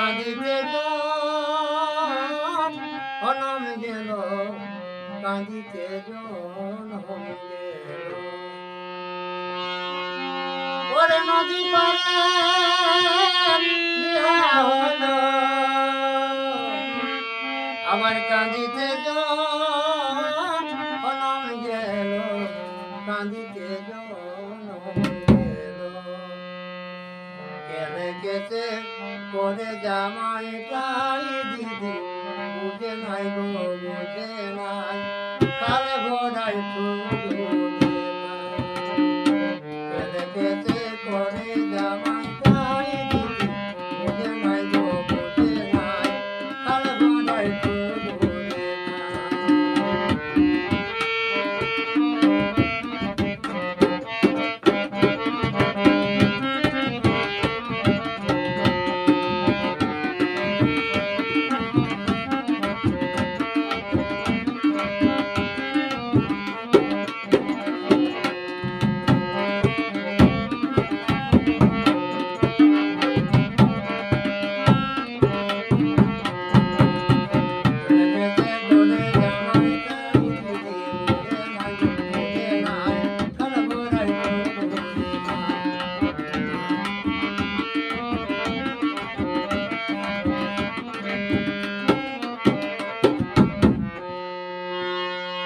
কাঁদিতে অনম গেল, কাঁদিতে জনম গেল। নদী পারে আমার কাঁদিতে জনম গেল, কাঁদিতে জনম গেল। কেনে কেটে করে জামাই তাই দিদি বুঝে নাই গো বুঝে নাই।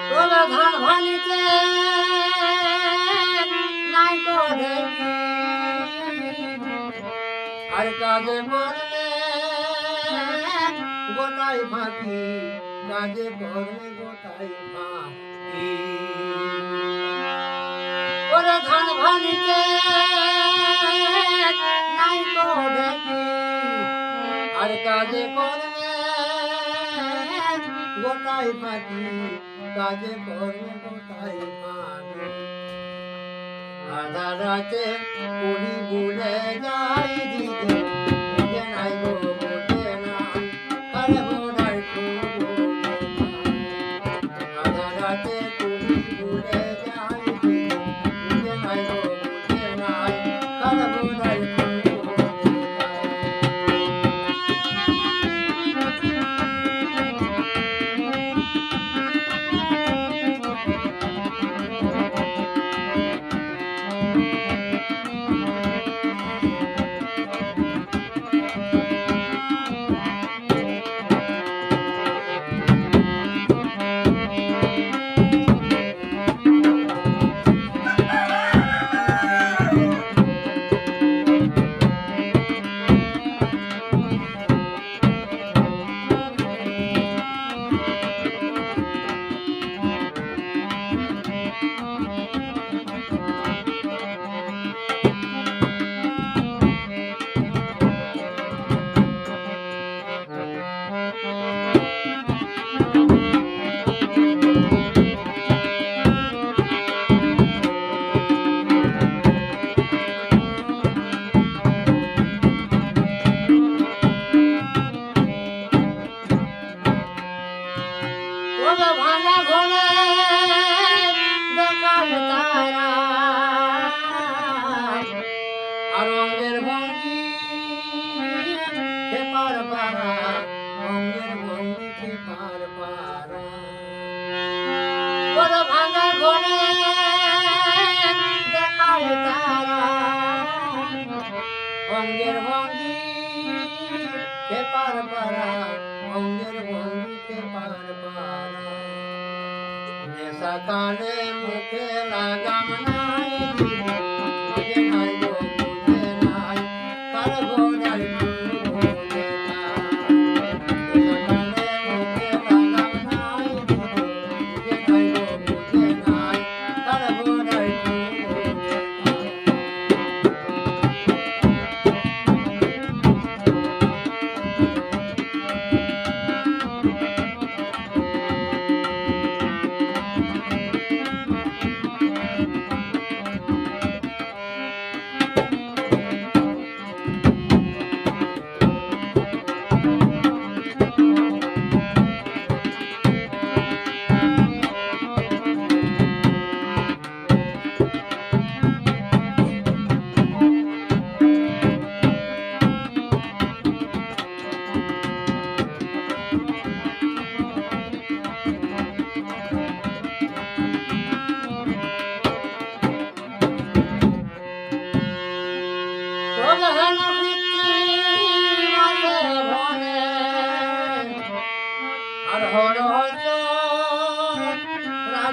তোলা ধান ভানিতে নাই করে আর কাজে করলে গোটাই ফাঁকি, কাজে করলে গোটাই ফাঁকি। ওরে ধান ভানিতে নাই করে আর কাজে করলে গোটাই পাখি কাজে করে গোটাই পাখি আধা রাতে পুরি বুলে যাই দিতে নাই গো বুঝে নাই। ભોલે ભાંગા ભોલે ভাঙা ঘরে দেখায় তারা। অঙ্গের ভঙ্গি পেপার পারা অঙ্গের ভঙ্গি পেপার পারা নেশা কালে মুখে লাগাম নাই